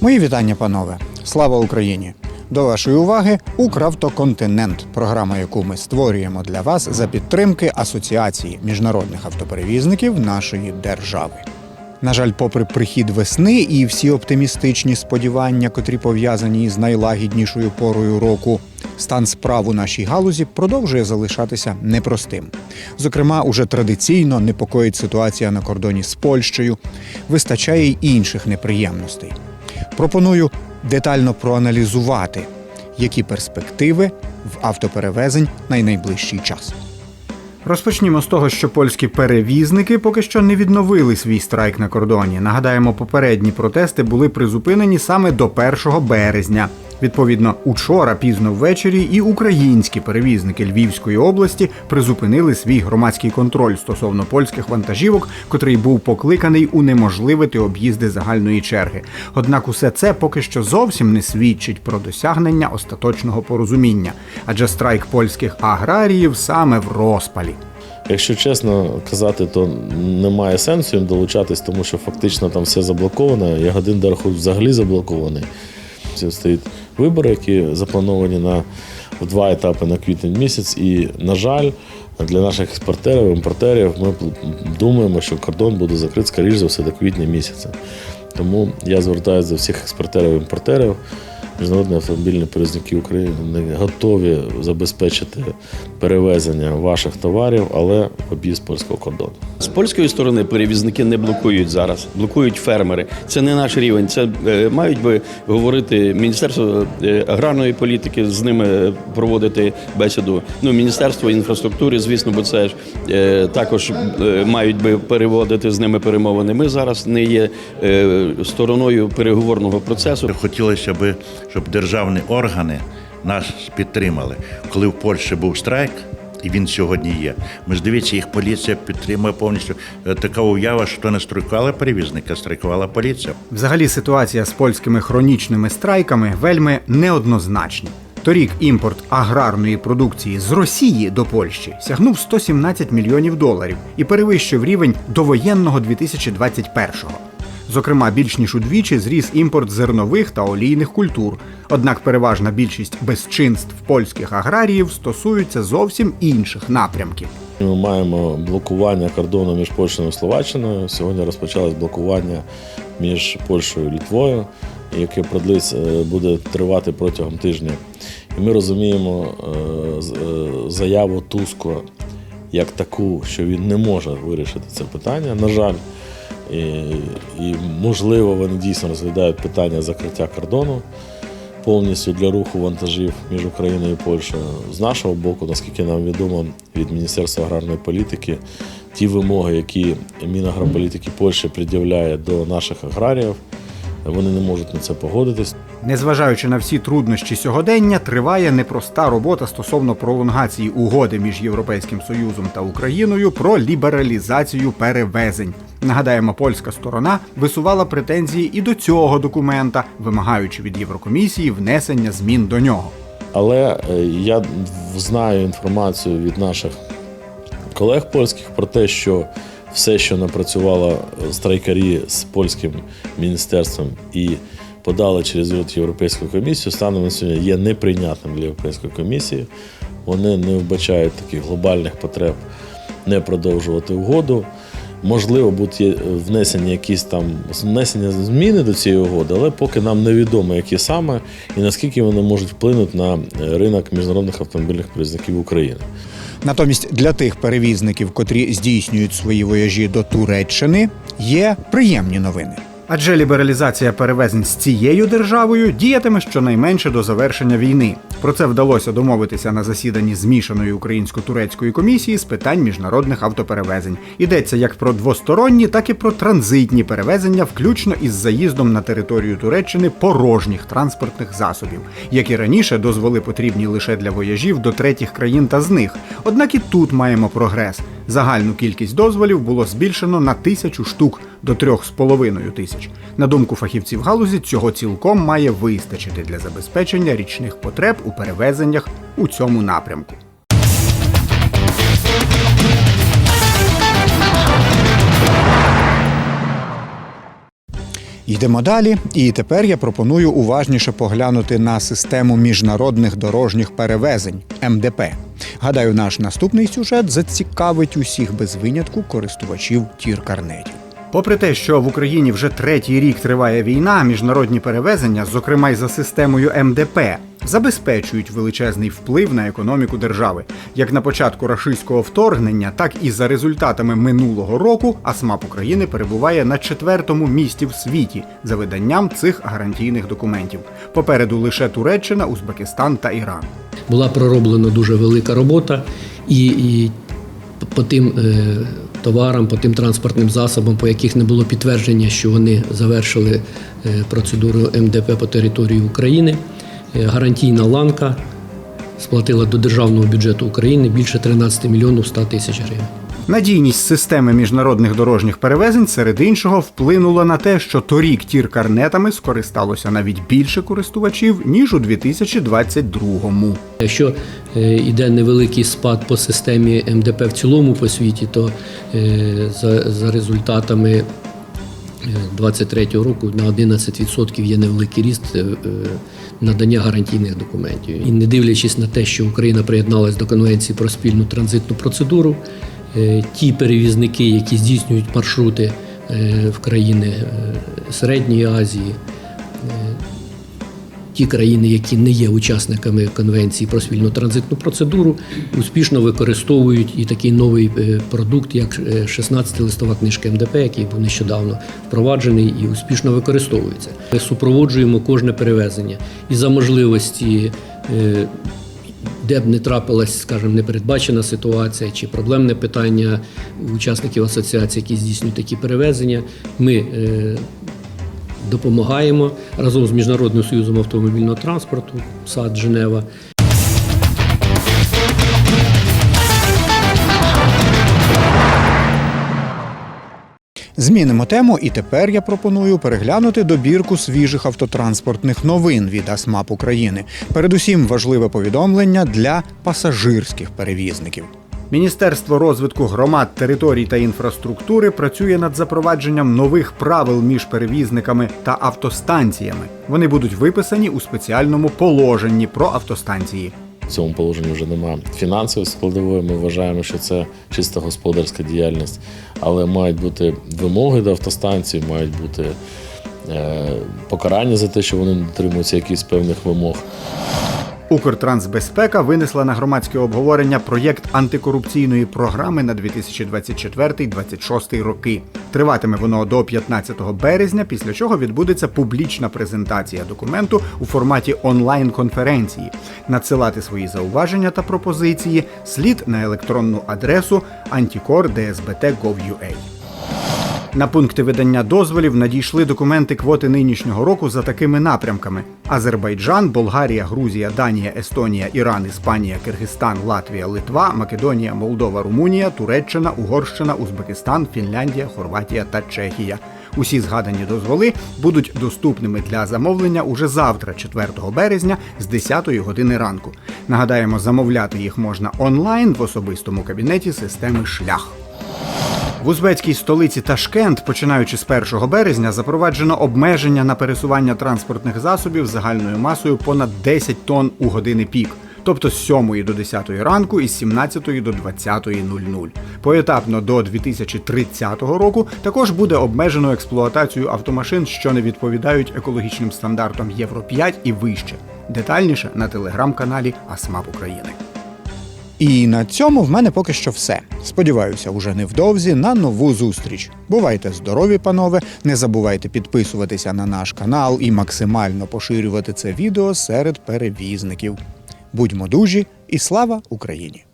Мої вітання, панове. Слава Україні! До вашої уваги Укравтоконтинент, програма, яку ми створюємо для вас за підтримки Асоціації міжнародних автоперевізників нашої держави. На жаль, попри прихід весни і всі оптимістичні сподівання, котрі пов'язані із найлагіднішою порою року, стан справ у нашій галузі продовжує залишатися непростим. Зокрема, уже традиційно непокоїть ситуація на кордоні з Польщею, вистачає й інших неприємностей. Пропоную детально проаналізувати, які перспективи в автоперевезень на найближчий час. Розпочнімо з того, що польські перевізники поки що не відновили свій страйк на кордоні. Нагадаємо, попередні протести були призупинені саме до 1 березня. Відповідно, учора пізно ввечері і українські перевізники Львівської області призупинили свій громадський контроль стосовно польських вантажівок, котрий був покликаний унеможливити об'їзди загальної черги. Однак усе це поки що зовсім не свідчить про досягнення остаточного порозуміння, адже страйк польських аграріїв саме в розпалі. Якщо чесно казати, то немає сенсу їм долучатись, тому що фактично там все заблоковано. Ягодин Дархут взагалі заблокований. Стоїть вибори, які заплановані на два етапи на квітень місяць. І, на жаль, для наших експортерів, імпортерів ми думаємо, що кордон буде закрит, скоріш за все, до квітня місяця. Тому я звертаюся до всіх експортерів і імпортерів. Міжнародні автомобільні перевізники України готові забезпечити перевезення ваших товарів, але в об'їзд польського кордону. З польської сторони перевізники не блокують зараз, блокують фермери. Це не наш рівень. Це е, мають би говорити Міністерство е, аграрної політики, з ними проводити бесіду. Ну, Міністерство інфраструктури, звісно, бо це ж е, також мають би переводити з ними перемовини. Ми зараз не є стороною переговорного процесу. Хотілося б, щоб державні органи нас підтримали. Коли в Польщі був страйк, і він сьогодні є. Ми ж дивіться, їх поліція підтримує повністю. Е, Така уява, що не страйкувала перевізника, страйкувала поліція. Взагалі ситуація з польськими хронічними страйками вельми неоднозначні. Торік імпорт аграрної продукції з Росії до Польщі сягнув 117 мільйонів доларів і перевищив рівень довоєнного 2021-го. Зокрема, більш ніж удвічі зріс імпорт зернових та олійних культур. Однак переважна більшість безчинств польських аграріїв стосуються зовсім інших напрямків. Ми маємо блокування кордону між Польщею і Словаччиною. Сьогодні розпочалось блокування між Польщею і Літвою, яке продлить, е, буде тривати протягом тижня. І ми розуміємо е, е, заяву Туско як таку, що він не може вирішити це питання. На жаль, і, і можливо, вони дійсно розглядають питання закриття кордону повністю для руху вантажів між Україною і Польщею. З нашого боку, наскільки нам відомо від Міністерства аграрної політики, ті вимоги, які Мінагрополітики Польщі пред'являє до наших аграріїв, вони не можуть на це погодитись. Незважаючи на всі труднощі сьогодення, триває непроста робота стосовно пролонгації угоди між Європейським Союзом та Україною про лібералізацію перевезень. Нагадаємо, польська сторона висувала претензії і до цього документа, вимагаючи від Єврокомісії внесення змін до нього. Але е, я знаю інформацію від наших колег польських про те, що все, що напрацювало страйкарі з польським міністерством і подали через от Європейську комісію, станом на сьогодні є неприйнятним для Європейської комісії. Вони не вбачають таких глобальних потреб не продовжувати угоду. Можливо, будуть є- внесені якісь там внесення зміни до цієї угоди, але поки нам невідомо, які саме і наскільки вони можуть вплинути на е, ринок міжнародних автомобільних перевізників України. Натомість для тих перевізників, котрі здійснюють свої вояжі до Туреччини, є приємні новини. Адже лібералізація перевезень з цією державою діятиме щонайменше до завершення війни. Про це вдалося домовитися на засіданні змішаної українсько-турецької комісії з питань міжнародних автоперевезень. Йдеться як про двосторонні, так і про транзитні перевезення, включно із заїздом на територію Туреччини порожніх транспортних засобів, які раніше дозволи потрібні лише для вояжів до третіх країн та з них. Однак і тут маємо прогрес. Загальну кількість дозволів було збільшено на тисячу штук до трьох з половиною тисяч. На думку фахівців галузі, цього цілком має вистачити для забезпечення річних потреб у перевезеннях у цьому напрямку. Йдемо далі, і тепер я пропоную уважніше поглянути на систему міжнародних дорожніх перевезень МДП. Гадаю, наш наступний сюжет зацікавить усіх без винятку користувачів тір-карнетів. Попри те, що в Україні вже третій рік триває війна, міжнародні перевезення, зокрема й за системою МДП, забезпечують величезний вплив на економіку держави. Як на початку рашистського вторгнення, так і за результатами минулого року АСМАП України перебуває на четвертому місці в світі за виданням цих гарантійних документів. Попереду лише Туреччина, Узбекистан та Іран. Була пророблена дуже велика робота, і, і по тим е, товарам, по тим транспортним засобам, по яких не було підтвердження, що вони завершили е, процедуру МДП по території України, е, гарантійна ланка сплатила до державного бюджету України більше 13 мільйонів 100 тисяч гривень. Надійність системи міжнародних дорожніх перевезень серед іншого вплинула на те, що торік тір-карнетами скористалося навіть більше користувачів ніж у 2022-му. Якщо е, йде невеликий спад по системі МДП в цілому по світі, то е, за, за результатами 23-го року на 11% є невеликий ріст е, е, надання гарантійних документів. І не дивлячись на те, що Україна приєдналась до Конвенції про спільну транзитну процедуру, е, ті перевізники, які здійснюють маршрути е, в країни е, Середньої Азії, ті країни, які не є учасниками конвенції про спільну транзитну процедуру, успішно використовують і такий новий е, продукт, як е, 16 листова книжка МДП, який був нещодавно впроваджений і успішно використовується. Ми супроводжуємо кожне перевезення і за можливості. Де б не трапилась, скажімо, непередбачена ситуація чи проблемне питання учасників асоціації, які здійснюють такі перевезення, ми е, допомагаємо разом з Міжнародним союзом автомобільного транспорту, САД Женева. Змінимо тему, і тепер я пропоную переглянути добірку свіжих автотранспортних новин від АСМАП України. Передусім важливе повідомлення для пасажирських перевізників. Міністерство розвитку громад, територій та інфраструктури працює над запровадженням нових правил між перевізниками та автостанціями. Вони будуть виписані у спеціальному положенні про автостанції. В цьому положенні вже немає фінансової складової. Ми вважаємо, що це чисто господарська діяльність, але мають бути вимоги до автостанції, мають бути е, покарання за те, що вони дотримуються якихось певних вимог. Укртрансбезпека винесла на громадське обговорення проєкт антикорупційної програми на 2024-2026 роки. Триватиме воно до 15 березня, після чого відбудеться публічна презентація документу у форматі онлайн-конференції. Надсилати свої зауваження та пропозиції слід на електронну адресу anticor.dsbt.gov.ua. На пункти видання дозволів надійшли документи квоти нинішнього року за такими напрямками: Азербайджан, Болгарія, Грузія, Данія, Естонія, Іран, Іспанія, Киргизстан, Латвія, Литва, Македонія, Молдова, Румунія, Туреччина, Угорщина, Узбекистан, Фінляндія, Хорватія та Чехія. Усі згадані дозволи будуть доступними для замовлення уже завтра, 4 березня, з 10 години ранку. Нагадаємо, замовляти їх можна онлайн в особистому кабінеті системи Шлях. В узбецькій столиці Ташкент, починаючи з 1 березня, запроваджено обмеження на пересування транспортних засобів загальною масою понад 10 тонн у години пік. Тобто з 7 до 10 ранку і з 17 до 20.00. Поетапно до 2030 року також буде обмежено експлуатацію автомашин, що не відповідають екологічним стандартам Євро 5 і вище. Детальніше на телеграм-каналі АСМАП України. І на цьому в мене поки що все. Сподіваюся, уже невдовзі на нову зустріч. Бувайте здорові, панове! Не забувайте підписуватися на наш канал і максимально поширювати це відео серед перевізників. Будьмо дужі і слава Україні!